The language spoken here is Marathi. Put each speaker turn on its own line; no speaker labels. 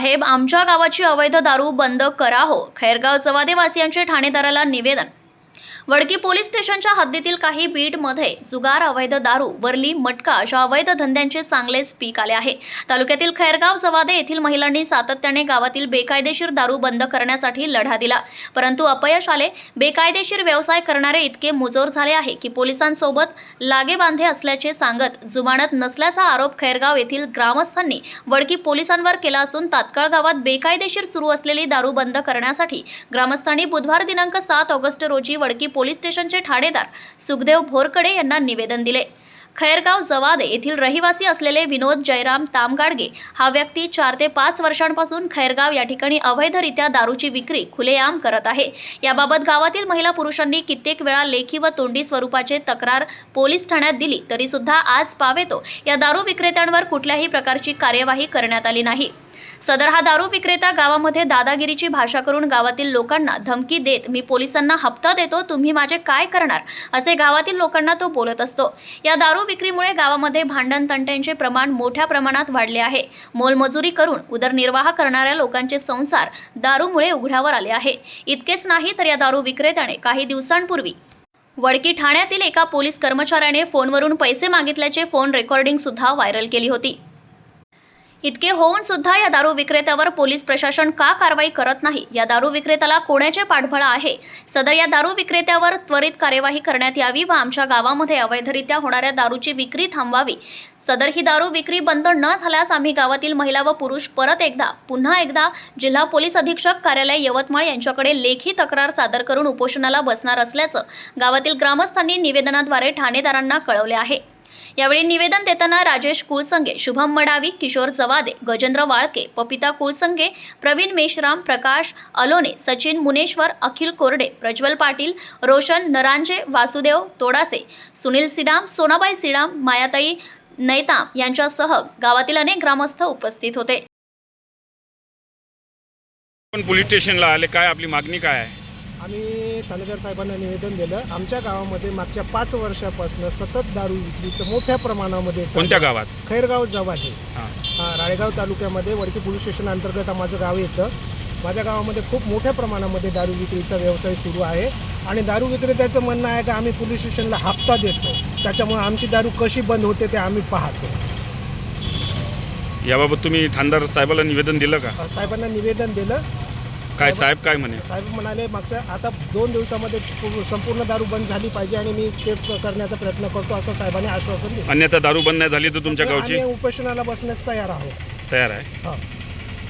साहेब आमच्या गावाची अवैध दारू बंद करा हो. खैरगाव चवादेवासियांचे ठाणेदाराला निवेदन वडकी पोलीस स्टेशनच्या हद्दीतील काही बीडमध्ये जुगार अवैध दारू वरली मटका अशा अवैध धंद्यांचे चांगलेच पीक आले आहे. तालुक्यातील खैरगाव जवादे येथील महिलांनी सातत्याने गावातील बेकायदेशीर दारू बंद करण्यासाठी लढा दिला. परंतु अपयश आले. बेकायदेशीर व्यवसाय करणारे इतके मुजोर झाले आहे की पोलिसांसोबत लागेबांधे असल्याचे सांगत जुमानत नसल्याचा आरोप खैरगाव येथील ग्रामस्थांनी वडकी पोलिसांवर केला असून तात्काळ गावात बेकायदेशीर सुरू असलेली दारू बंद करण्यासाठी ग्रामस्थांनी बुधवार दिनांक सात ऑगस्ट रोजी वडकी पोलीस स्टेशनचे ठाणेदार सुखदेव भोरकडे यांना निवेदन दिले. खैरगाव जवादे येथील रहिवासी असलेले विनोद जयराम तामगाडगे हा व्यक्ती चार ते पाच वर्षांपासून खैरगाव या ठिकाणी अवैधरित्या दारूची विक्री खुलेआम करत आहे. याबाबत गावातील महिला पुरुषांनी कित्येक वेळा लेखी व तोंडी स्वरूपाचे तक्रार पोलीस ठाण्यात दिली तरी सुद्धा आज पावेतो. या दारू विक्रेत्यांवर कुठल्याही प्रकारची कार्यवाही करण्यात आली नाही. सदर हा दारू विक्रेता गावामध्ये दादागिरीची भाषा करून गावातील लोकांना धमकी देत मी पोलिसांना हप्ता देतो तुम्ही माझे काय करणार? असे गावातील लोकांना तो बोलत असतो. या दारू विक्रीमुळे गावामध्ये भांडण तंट्यांचे प्रमाण मोठ्या प्रमाणात वाढले आहे. मोलमजुरी करून उदरनिर्वाह करणाऱ्या लोकांचे संसार दारूमुळे उघड्यावर आले आहे. इतकेच नाही तर या दारू विक्रेत्याने काही दिवसांपूर्वी वडकी ठाण्यातील एका पोलीस कर्मचाऱ्याने फोनवरून पैसे मागितल्याचे फोन रेकॉर्डिंग सुद्धा व्हायरल केली होती. इतके होऊन सुद्धा या दारू विक्रेत्यावर पोलीस प्रशासन का कारवाई करत नाही? या दारू विक्रेत्याला कोणाचे पाठबळ आहे? सदर या दारू विक्रेत्यावर त्वरित कार्यवाही करण्यात यावी व आमच्या गावामध्ये अवैधरित्या होणाऱ्या दारूची विक्री थांबवावी? सदर ही दारू विक्री बंद न झाल्यास आम्ही गावातील महिला व पुरुष परत एकदा पुन्हा एकदा जिल्हा पोलीस अधीक्षक कार्यालय यवतमाळ यांच्याकडे लेखी तक्रार सादर करून उपोषणाला बसणार असल्याचं गावातील ग्रामस्थांनी निवेदनाद्वारे ठाणेदारांना कळवले आहे. यावेळी निवेदन देताना राजेश कुळसंगे शुभम मडावी किशोर जवादे गजेंद्र वाळके पपिता कुळसंगे प्रवीण मेश्राम प्रकाश अलोने सचिन मुनेश्वर अखिल कोरडे प्रज्वल पाटील रोशन नरांजे वासुदेव तोडासे सुनील सिडाम सोनाबाई सिडाम मायाताई नैताम यांच्यासह गावातील अनेक ग्रामस्थ उपस्थित होते.
पण पोलीस स्टेशनला आले काय आपली मागणी काय आहे?
आम्ही तालुक्यात साहेबांना निवेदन दिलं. आमच्या गावामध्ये मागच्या पाच वर्षापासून सतत दारू विक्रीचं मोठ्या प्रमाणामध्ये
कोणत्या
आहे.
गावात
खैरगाव जवाहे
हां.
हा, राळेगाव तालुक्यामध्ये वडकी पोलीस स्टेशन अंतर्गत माझं गाव येतं माझ्या गावामध्ये खूप मोठ्या प्रमाणामध्ये दारू विक्रीचा व्यवसाय सुरू आहे. आणि दारू विक्रेत्याचं म्हणणं आहे की आम्ही पोलीस स्टेशनला हप्ता देतो. त्याच्यामुळे आमची दारू कशी बंद होते ते आम्ही पाहतो.
याबाबत तुम्ही ठाणदार साहेबाला निवेदन दिलं का?
साहेबांना निवेदन दिलं.
काय साहेब काय म्हणे?
साहेब म्हणाले मागच्या आता दोन दिवसामध्ये संपूर्ण दारू बंद झाली पाहिजे आणि मी ते करण्याचा प्रयत्न करतो असं साहेबांनी आश्वासन दिलं.
अन्यथा दारू बंद नाही झाली तर तुमच्या गावची?
आम्ही उपोषणाला बसण्यास तयार आहोत.
तयार आहे.
हा.